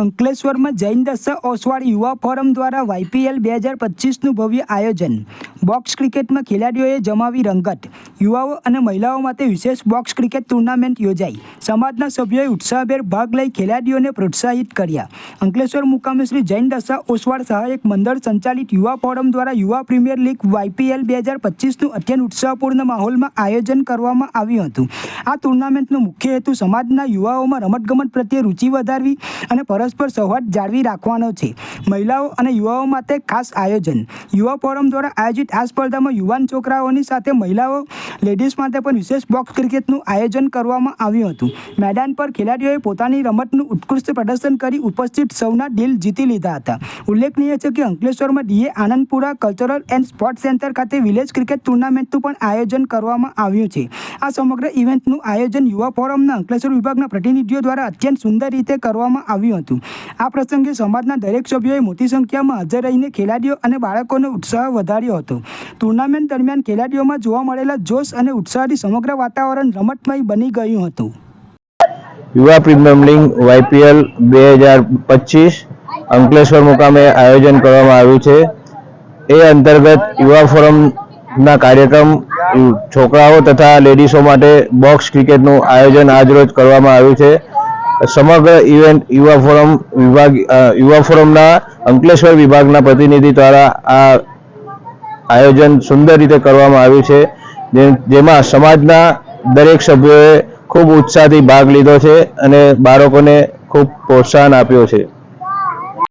અંકલેશ્વરમાં જૈન દશા ઓસવાળ યુવા ફોરમ દ્વારા વાયપીએલ બે હજાર પચીસનું ભવ્ય આયોજન. બોક્સ ક્રિકેટમાં ખેલાડીઓએ જમાવી રંગત. યુવાઓ અને મહિલાઓ માટે વિશેષ બોક્સ ક્રિકેટ ટુર્નામેન્ટ યોજાઈ. સમાજના સભ્યોએ ઉત્સાહભેર ભાગ લઈ ખેલાડીઓને પ્રોત્સાહિત કર્યા. અંકલેશ્વર મુકામે શ્રી જૈન દશા ઓસવાળ સહાયક મંડળ સંચાલિત યુવા ફોરમ દ્વારા યુવા પ્રીમિયર લીગ વાયપીએલ બે હજાર પચીસનું અત્યંત ઉત્સાહપૂર્ણ માહોલમાં આયોજન કરવામાં આવ્યું હતું. આ ટુર્નામેન્ટનો મુખ્ય હેતુ સમાજના યુવાઓમાં રમતગમત પ્રત્યે રુચિ વધારવી અને પરસ્પર સંવાદ જાળવી રાખવાનો છે. મહિલાઓ અને યુવાઓ માટે ખાસ આયોજન. યુવા ફોરમ દ્વારા આયોજિત આ સ્પર્ધામાં યુવાન છોકરાઓની સાથે મહિલાઓ, લેડીઝ માટે પણ વિશેષ બોક્સ ક્રિકેટનું આયોજન કરવામાં આવ્યું હતું. મેદાન પર ખેલાડીઓએ પોતાની રમતનું ઉત્કૃષ્ટ પ્રદર્શન કરી ઉપસ્થિત સૌના દિલ જીતી લીધા હતા. ઉલ્લેખનીય છે કે અંકલેશ્વરમાં DA Anandpura cultural and sports centre ખાતે વિલેજ ક્રિકેટ ટુર્નામેન્ટનું પણ આયોજન કરવામાં આવ્યું છે. આ સમગ્ર ઇવેન્ટનું આયોજન યુવા ફોરમના અંકલેશ્વર વિભાગના પ્રતિનિધિઓ દ્વારા અત્યંત સુંદર રીતે કરવામાં આવ્યું હતું. આ પ્રસંગે સમાજના દરેક સભ્યોએ મોટી સંખ્યામાં હાજર રહીને ખેલાડીઓ અને બાળકોનો ઉત્સાહ વધાર્યો હતો. ટુર્નામેન્ટ દરમિયાન ખેલાડીઓમાં જોવા મળેલા જોશ અને ઉત્સાહથી સમગ્ર વાતાવરણ રમતમય બની ગયું હતું. યુવા પ્રીમિયમ લીગ વાયપીએલ બે હજાર પચીસ અંકલેશ્વર મુકામે આયોજન કરવામાં આવ્યું છે. એ અંતર્ગત યુવા ફોરમના કાર્યક્રમ, છોકરાઓ તથા લેડીઝો માટે બોક્સ ક્રિકેટનું આયોજન આજરોજ કરવામાં આવ્યું છે. સમગ્ર ઇવેન્ટ યુવા ફોરમ વિભાગ યુવા ફોરમના અંકલેશ્વર વિભાગના પ્રતિનિધિ દ્વારા આ આયોજન સુંદર રીતે કરવામાં આવ્યું છે. જેમાં સમાજના દરેક સભ્યોએ ખૂબ ઉત્સાહથી ભાગ લીધો છે અને બાળકોને ખૂબ પ્રોત્સાહન આપ્યો છે.